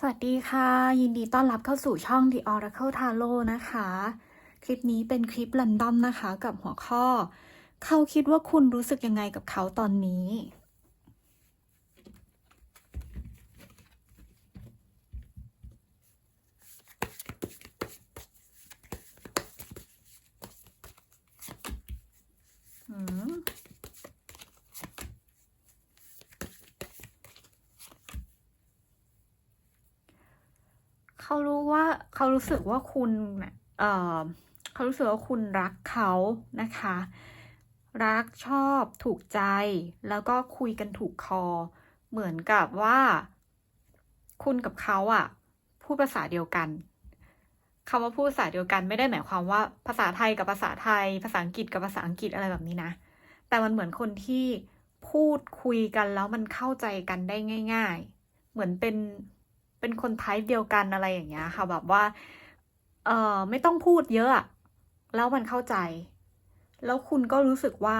สวัสดีค่ะ ยินดีต้อนรับเข้าสู่ช่อง The Oracle Tarot นะคะ คลิปนี้เป็นคลิป r ันดอมนะคะ กับหัวข้อ เขาคิดว่าคุณรู้สึกยังไงกับเขาตอนนี้ อืม เขารู้ว่าเขารู้สึกว่าคุณน่ะเออเขารู้สึกว่าคุณรักเขานะคะ รักชอบถูกใจ แล้วก็คุยกันถูกคอ เหมือนกับว่า คุณกับเขาอะพูดภาษาเดียวกันคำว่าพูดภาษาเดียวกันไม่ได้หมายความว่าภาษาไทยกับภาษาไทย ภาษาอังกฤษกับภาษาอังกฤษอะไรแบบนี้นะ แต่มันเหมือนคนที่พูดคุยกันแล้วมันเข้าใจกันได้ง่าย ๆ เหมือนเป็น เป็นคนไทป์เดียวกันอะไรอย่างเงี้ยค่ะ แบบว่า เออไม่ต้องพูดเยอะอะแล้วมันเข้าใจ แล้วคุณก็รู้สึกว่า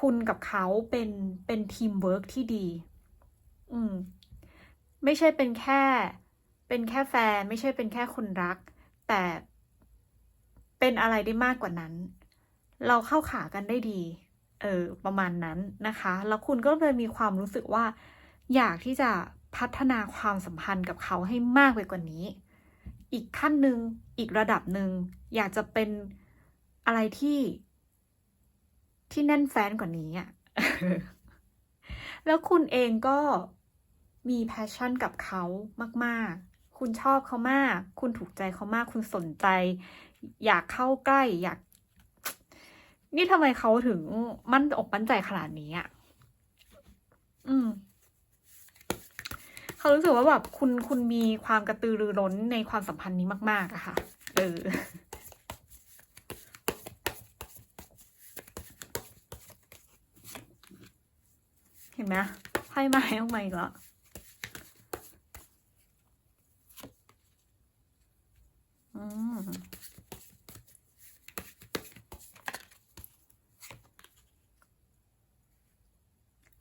คุณกับเขาเป็นเป็นทีมเวิร์กที่ดี อืม ไม่ใช่เป็นแค่ เป็นแค่แฟน ไม่ใช่เป็นแค่คนรัก แต่เป็นอะไรได้มากกว่านั้น เราเข้าขากันได้ดี เออ ประมาณนั้นนะคะ แล้วคุณก็เลยมีความรู้สึกว่า อยากที่จะ พัฒนาความสัมพันธ์กับเขาให้มากไปกว่านี้ อีกขั้นหนึ่งอีกระดับหนึ่งอยากจะเป็นอะไรที่ ที่แน่นแฟนกว่านี้อะแล้วคุณเองก็มีแพชชั่นกับเขามาก ๆ คุณชอบเขามาก คุณถูกใจเขามาก คุณสนใจ อยากเข้าใกล้ อยาก นี่ทำไมเขาถึงมั่นอกมั่นใจขนาดนี้อะ อืม เขารู้สึกว่าแบบคุณคุณมีความกระตือรือร้นในความสัมพันธ์นี้มากๆอะค่ะ เออเห็นไหมไพ่ไม้ออกมาอีกแล้วอืม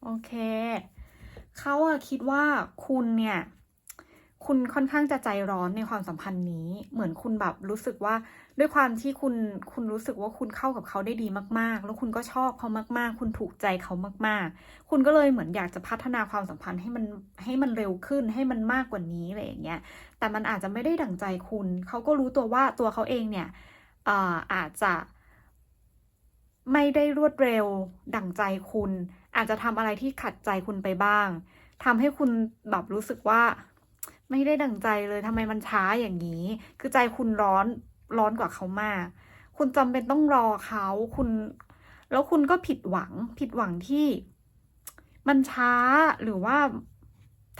โอเค เขาอะคิดว่าคุณเนี่ย คุณค่อนข้างจะใจร้อนในความสัมพันธ์นี้ เหมือนคุณแบบรู้สึกว่า ด้วยความที่คุณคุณรู้สึกว่าคุณเข้ากับเขาได้ดีมาก ๆ แล้วคุณก็ชอบเขามาก ๆ คุณถูกใจเขามาก ๆ คุณก็เลยเหมือนอยากจะพัฒนาความสัมพันธ์ให้มันให้มันเร็วขึ้นให้มันมากกว่านี้อะไรอย่างเงี้ย แต่มันอาจจะไม่ได้ดั่งใจคุณ เขาก็รู้ตัวว่าตัวเขาเองเนี่ยอาอาจจะไม่ได้รวดเร็วดั่งใจคุณ อาจจะทำอะไรที่ขัดใจคุณไปบ้างทำให้คุณแบบรู้สึกว่า ไม่ได้ดั่งใจเลยทำไมมันช้าอย่างนี้ คือใจคุณร้อนร้อนกว่าเขามาก คุณจำเป็นต้องรอเขาคุณ แล้วคุณก็ผิดหวัง ผิดหวังที่ มันช้าหรือว่า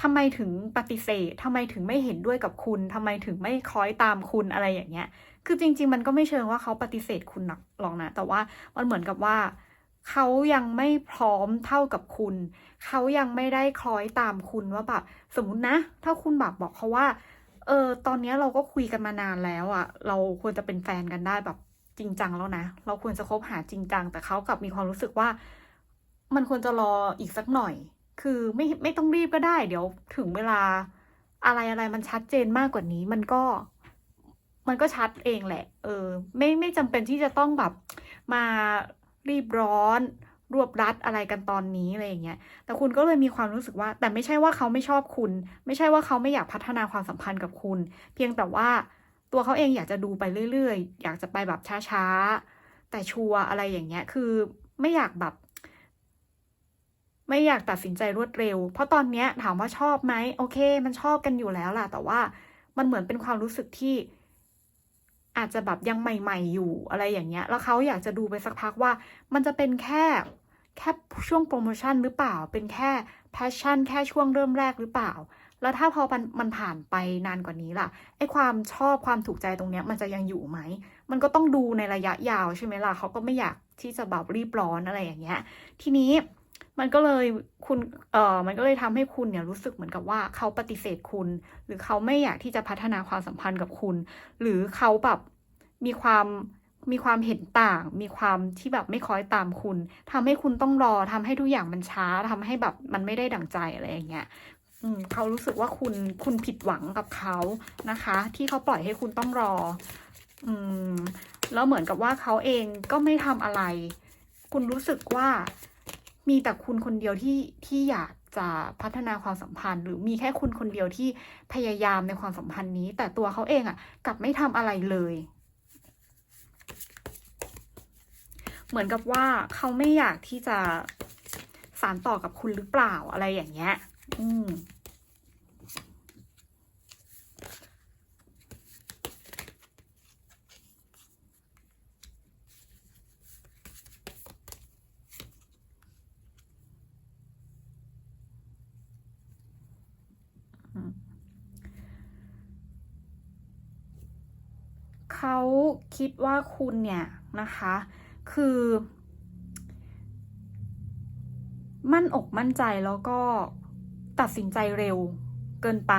ทำไมถึงปฏิเสธทำไมถึงไม่เห็นด้วยกับคุณทำไมถึงไม่คอยตามคุณอะไรอย่างเงี้ย คือจริง ๆ มันก็ไม่เชิงว่าเขาปฏิเสธคุณหรอกนะ แต่ว่ามันเหมือนกับว่า เขายังไม่พร้อมเท่ากับคุณ เขายังไม่ได้คล้อยตามคุณว่าแบบสมมตินะ ถ้าคุณแบบบอกเขาว่า เออ ตอนนี้เราก็คุยกันมานานแล้วอะเราควรจะเป็นแฟนกันได้แบบจริงจังแล้วนะ เราควรจะคบหาจริงจัง แต่เขากลับมีความรู้สึกว่า มันควรจะรออีกสักหน่อย คือไม่ไม่ต้องรีบก็ได้ เดี๋ยวถึงเวลาอะไรอะไรมันชัดเจนมากกว่านี้ มันก็ มันก็ชัดเองแหละ เออ ไม่ไม่จำเป็นที่จะต้องแบบมา รีบร้อน รวบรัดอะไรกันตอนนี้อะไรอย่างเงี้ย แต่คุณก็เลยมีความรู้สึกว่า แต่ไม่ใช่ว่าเขาไม่ชอบคุณ ไม่ใช่ว่าเขาไม่อยากพัฒนาความสัมพันธ์กับคุณ เพียงแต่ว่าตัวเขาเองอยากจะดูไปเรื่อยๆ อยากจะไปแบบช้าๆ แต่ชัวร์อะไรอย่างเงี้ย คือไม่อยากแบบ ไม่อยากตัดสินใจรวดเร็ว เพราะตอนเนี้ยถามว่าชอบไหมโอเค มันชอบกันอยู่แล้วล่ะ แต่ว่ามันเหมือนเป็นความรู้สึกที่ อาจจะแบบยังใหม่ ๆ อยู่อะไรอย่างเงี้ย แล้วเขาอยากจะดูไปสักพักว่า มันจะเป็นแค่แค่ช่วงโปรโมชั่นหรือเปล่า เป็นแค่แพชชั่นแค่ช่วงเริ่มแรกหรือเปล่า แล้วถ้าพอมันมันผ่านไปนานกว่านี้ล่ะ ไอ้ความชอบความถูกใจตรงเนี้ยมันจะยังอยู่ไหม มันก็ต้องดูในระยะยาวใช่ไหมล่ะเขาก็ไม่อยากที่จะแบบรีบร้อนอะไรอย่างเงี้ย ทีนี้ มันก็เลยคุณเอ่อมันก็เลยทำให้คุณเนี่ยรู้สึกเหมือนกับว่าเขาปฏิเสธคุณ หรือเขาไม่อยากที่จะพัฒนาความสัมพันธ์กับคุณ หรือเขาแบบมีความมีความเห็นต่าง มีความที่แบบไม่คอยตามคุณทำให้คุณต้องรอทำให้ทุกอย่างมันช้าทำให้แบบมันไม่ได้ดั่งใจอะไรอย่างเงี้ยอืมเขารู้สึกว่าคุณคุณผิดหวังกับเขานะคะ ที่เขาปล่อยให้คุณต้องรอ อืมแล้วเหมือนกับว่าเขาเองก็ไม่ทำอะไร คุณรู้สึกว่า มีแต่คุณคนเดียวที่ที่อยากจะพัฒนาความสัมพันธ์ หรือมีแค่คุณคนเดียวที่พยายามในความสัมพันธ์นี้ แต่ตัวเขาเองอะ่ะกลับไม่ทำอะไรเลย เหมือนกับว่าเขาไม่อยากที่จะสานต่อกับคุณหรือเปล่าอะไรอย่างเงี้ย อืม เขาคิดว่าคุณเนี่ยนะคะ คือ มั่นอกมั่นใจแล้วก็ตัดสินใจเร็วเกินไป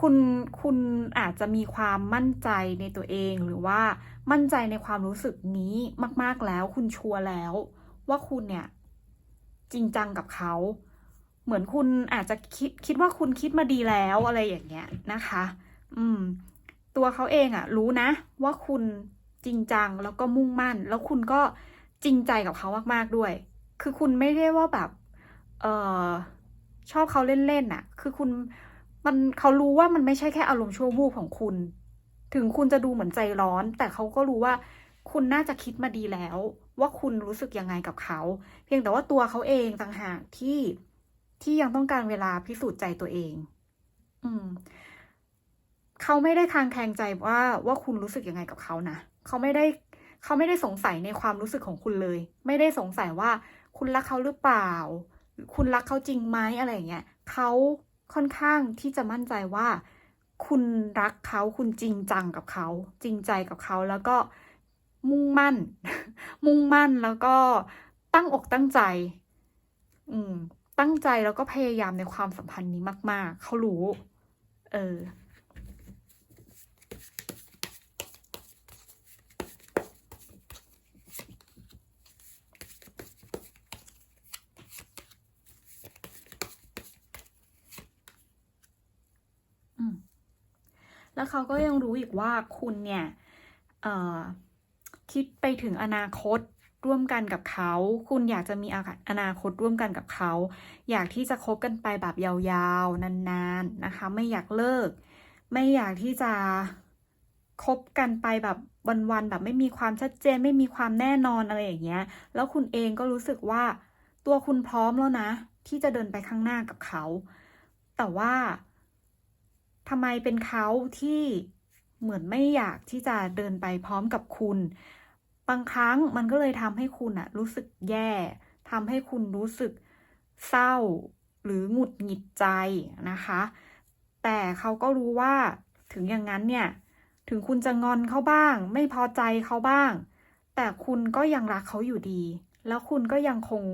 คุณคุณอาจจะมีความมั่นใจในตัวเองหรือว่ามั่นใจในความรู้สึกนี้มาก ๆแล้ว คุณชัวร์แล้ว ว่าคุณเนี่ย จริงจังกับเขา เหมือนคุณอาจจะคิดคิดว่าคุณคิดมาดีแล้วอะไรอย่างเงี้ยนะคะ อืม ตัวเขาเองอะรู้นะ ว่าคุณจริงจังแล้วก็มุ่งมั่น แล้วคุณก็จริงใจกับเขามากๆด้วย คือคุณไม่ได้ว่าแบบเออชอบเขาเล่นๆน่ะ คือคุณมันเขารู้ว่ามันไม่ใช่แค่อารมณ์ชั่ววูบของคุณ ถึงคุณจะดูเหมือนใจร้อน แต่เขาก็รู้ว่าคุณน่าจะคิดมาดีแล้ว ว่าคุณรู้สึกยังไงกับเขา เพียงแต่ว่าตัวเขาเองต่างหากที่ที่ยังต้องการเวลาพิสูจน์ใจตัวเอง อืม เขาไม่ได้คางแคลงใจว่าว่าคุณรู้สึกยังไงกับเขานะเขาไม่ได้เขาไม่ได้สงสัยในความรู้สึกของคุณเลย ไม่ได้สงสัยว่าคุณรักเขาหรือเปล่า คุณรักเขาจริงไหมอะไรอย่างเงี้ยเขาค่อนข้างที่จะมั่นใจว่า คุณรักเขาคุณจริงจังกับเขา จริงใจกับเขาแล้วก็มุ่งมั่น มุ่งมั่นแล้วก็ตั้งอกตั้งใจ อืม ตั้งใจแล้วก็พยายามในความสัมพันธ์นี้มาก ๆ เขารู้ เออ แล้วเขาก็ยังรู้อีกว่าคุณเนี่ยคิดไปถึงอนาคตร่วมกันกับเขา คุณอยากจะมีอาอนาคตร่วมกันกับเขา อยากที่จะคบกันไปแบบยาวๆ นานๆ นะคะ ไม่อยากเลิก ไม่อยากที่จะคบกันไปแบบวันๆ แบบไม่มีความชัดเจน ไม่มีความแน่นอนอะไรอย่างเงี้ย แล้วคุณเองก็รู้สึกว่าตัวคุณพร้อมแล้วนะ ที่จะเดินไปข้างหน้ากับเขา แต่ว่า ทำไมเป็นเขาที่เหมือนไม่อยากที่จะเดินไปพร้อมกับคุณ บางครั้งมันก็เลยทำให้คุณอะรู้สึกแย่ทำให้คุณรู้สึกเศร้าหรือหงุดหงิดใจนะคะ แต่เขาก็รู้ว่าถึงอย่างนั้นเนี่ย ถึงคุณจะงอนเขาบ้าง ไม่พอใจเขาบ้าง แต่คุณก็ยังรักเขาอยู่ดี แล้วคุณก็ยังคง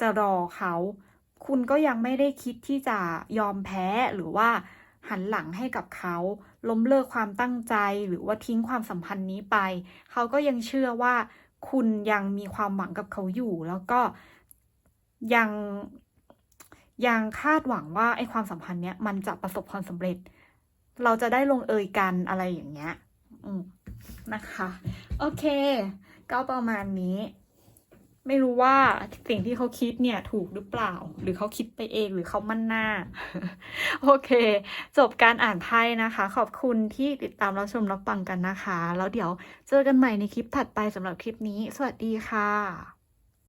จะรอเขา คุณก็ยังไม่ได้คิดที่จะยอมแพ้หรือว่า หันหลังให้กับเขา ล้มเลิกความตั้งใจหรือว่าทิ้งความสัมพันธ์นี้ไป เขาก็ยังเชื่อว่าคุณยังมีความหวังกับเขาอยู่ แล้วก็ยังยังคาดหวังว่าไอ้ความสัมพันธ์เนี้ยมันจะประสบความสำเร็จ เราจะได้ลงเอยกันอะไรอย่างเงี้ยอืมนะคะ โอเค ก็ประมาณนี้ ไม่รู้ว่าสิ่งที่เขาคิดเนี่ยถูกหรือเปล่า หรือเขาคิดไปเองหรือเขามั่นหน้า โอเค จบการอ่านไพ่นะคะ ขอบคุณที่ติดตามรับชมรับฟังกันนะคะ แล้วเดี๋ยวเจอกันใหม่ในคลิปถัดไปสำหรับคลิปนี้ สวัสดีค่ะ